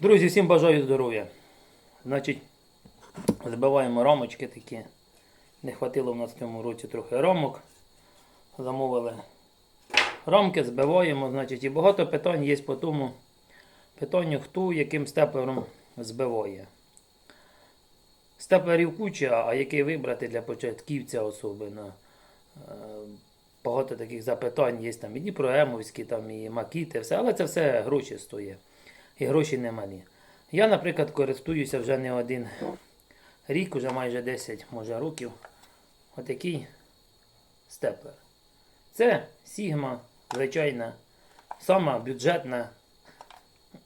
Друзі, всім бажаю здоров'я. Значить, збиваємо рамочки такі. Не хватило в нас в цьому році трохи рамок. Замовили рамки, збиваємо. Значить, і багато питань є по тому питанню, хто яким степлером збиває. Степлерів куча, а який вибрати для початківця особливо. Е, Багато таких запитань є там і Дніпроемовські, там і Макіти, все, але це все гроші стоїть. І гроші немалі. Я, наприклад, користуюся вже не один рік, уже майже 10 може, років. Отакий степлер. Це Сігма, звичайна, сама бюджетна.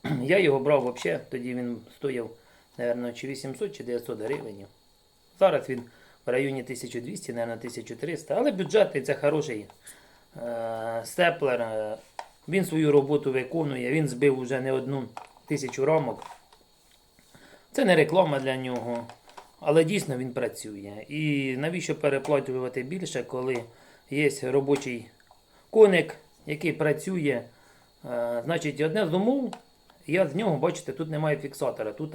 Я його брав взагалі, тоді він стояв, мабуть, чи 800 чи 900 гривень. Зараз він в районі 1200, мабуть, 1300, але бюджетний це хороший е, степлер. Він свою роботу виконує, він збив вже не одну тисячу рамок. Це не реклама для нього, але дійсно він працює. І навіщо переплачувати більше, коли є робочий коник, який працює. Е, Значить, одне з умов, я з нього, бачите, тут немає фіксатора. Тут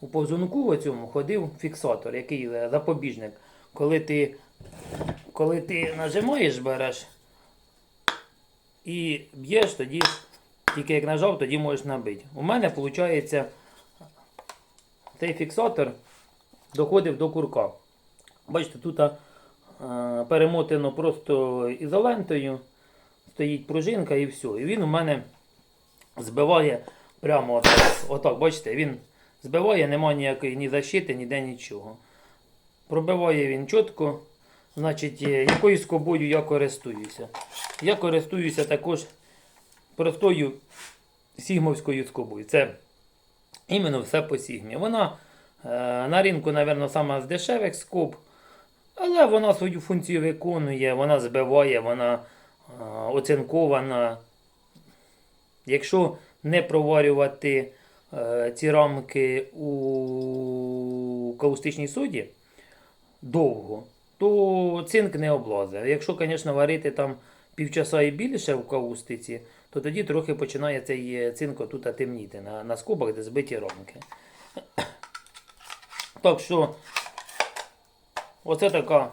у повзунку цьому ходив фіксатор, який е, запобіжник. Коли ти, коли ти нажимаєш, береш і б'єш, тоді тільки як нажав, тоді можеш набити. У мене виходить цей фіксатор доходив до курка. Бачите, тут е, перемотано просто ізолентою, стоїть пружинка і все. І він у мене збиває прямо отак. отак. Бачите, він збиває, немає ніякої ні защити, ніде нічого. Пробиває він чітко. Значить, е, якою скобою я користуюся. Я користуюся також простою сігмовською скобою. Це іменно все по сігмі. Вона е, на ринку, мабуть, сама з дешевих скоб, але вона свою функцію виконує, вона збиває, вона е, оцинкована. Якщо не проварювати е, ці рамки у каустичній соді довго, то цинк не облазить. Якщо, звісно, варити там півчаса і більше в каустиці, то тоді трохи починає цей е, цинк тут темніти на, на скобах, де збиті рамки. Так що, оце така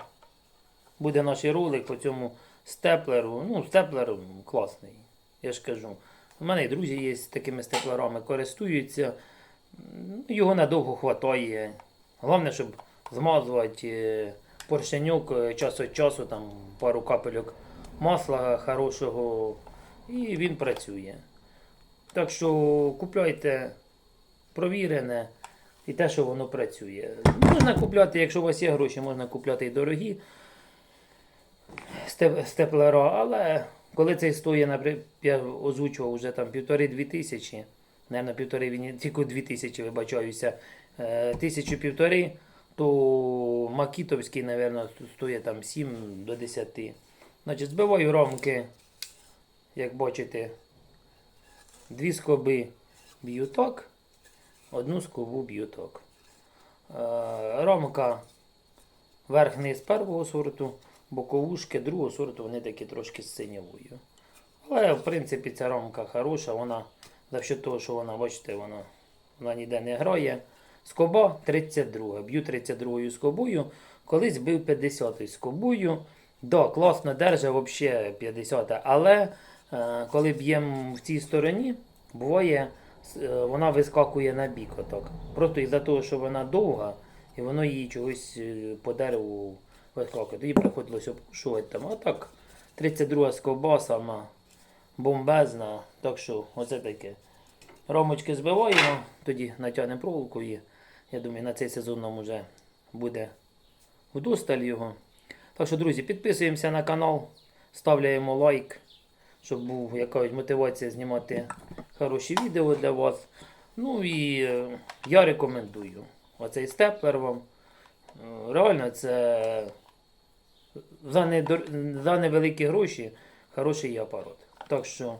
буде наш ролик по цьому степлеру. Ну, степлер класний, я ж кажу. У мене і друзі є з такими степлерами, користуються. Його надовго хватає. Головне, щоб змазувати е, поршенюк е, час від часу, там пару капельок масла хорошого, і він працює. Так що купляйте провірене і те, що воно працює. Можна купляти, якщо у вас є гроші, можна купляти і дорогі степ- степлера, але коли цей стоїть, наприклад, я озвучував вже там півтори-дві тисячі, Наверно, півтори він тільки дві тисячі, вибачаюся, е, тисячу півтори, то Макітовський, напевно, стоїть там 7 до 10. Значить, збиваю рамки, як бачите, дві скоби б'ю так, одну скобу б'ю так. Е, Рамка верх-низ першого сорту, боковушки другого сорту, вони такі трошки з синьовою. Але в принципі ця рамка хороша, вона за що того, що вона, бачите, вона, вона ніде не грає. Скоба 32. Б'ю 32 скобою. Колись бив 50 скобою. Да, класно держа взагалі 50, але е, коли б'ємо в цій стороні, буває, е, вона вискакує на бік отак. Просто із-за того, що вона довга, і воно її чогось е, по дереву вискакує. Тоді приходилось обшувати там. А так, 32 скоба сама бомбезна. Так що оце таке. Ромочки збиваємо, тоді натягнемо проволоку і я думаю, на цей сезон нам вже буде вдосталь його. Так що, друзі, підписуємося на канал, ставляємо лайк, щоб був якась мотивація знімати хороші відео для вас. Ну і е, я рекомендую оцей степлер вам. Е, Реально, це за, недор- за невеликі гроші хороший апарат. Так що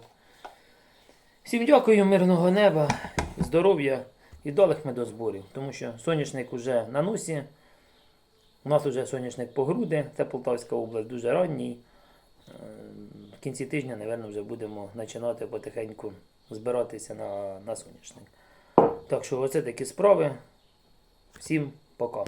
всім дякую, мирного неба, здоров'я і далих медозборів, тому що соняшник уже на носі. У нас вже соняшник по груди, це Полтавська область дуже ранній. Е, В кінці тижня, мабуть, вже будемо починати потихеньку збиратися на, на соняшник. Так що оце такі справи. Всім пока.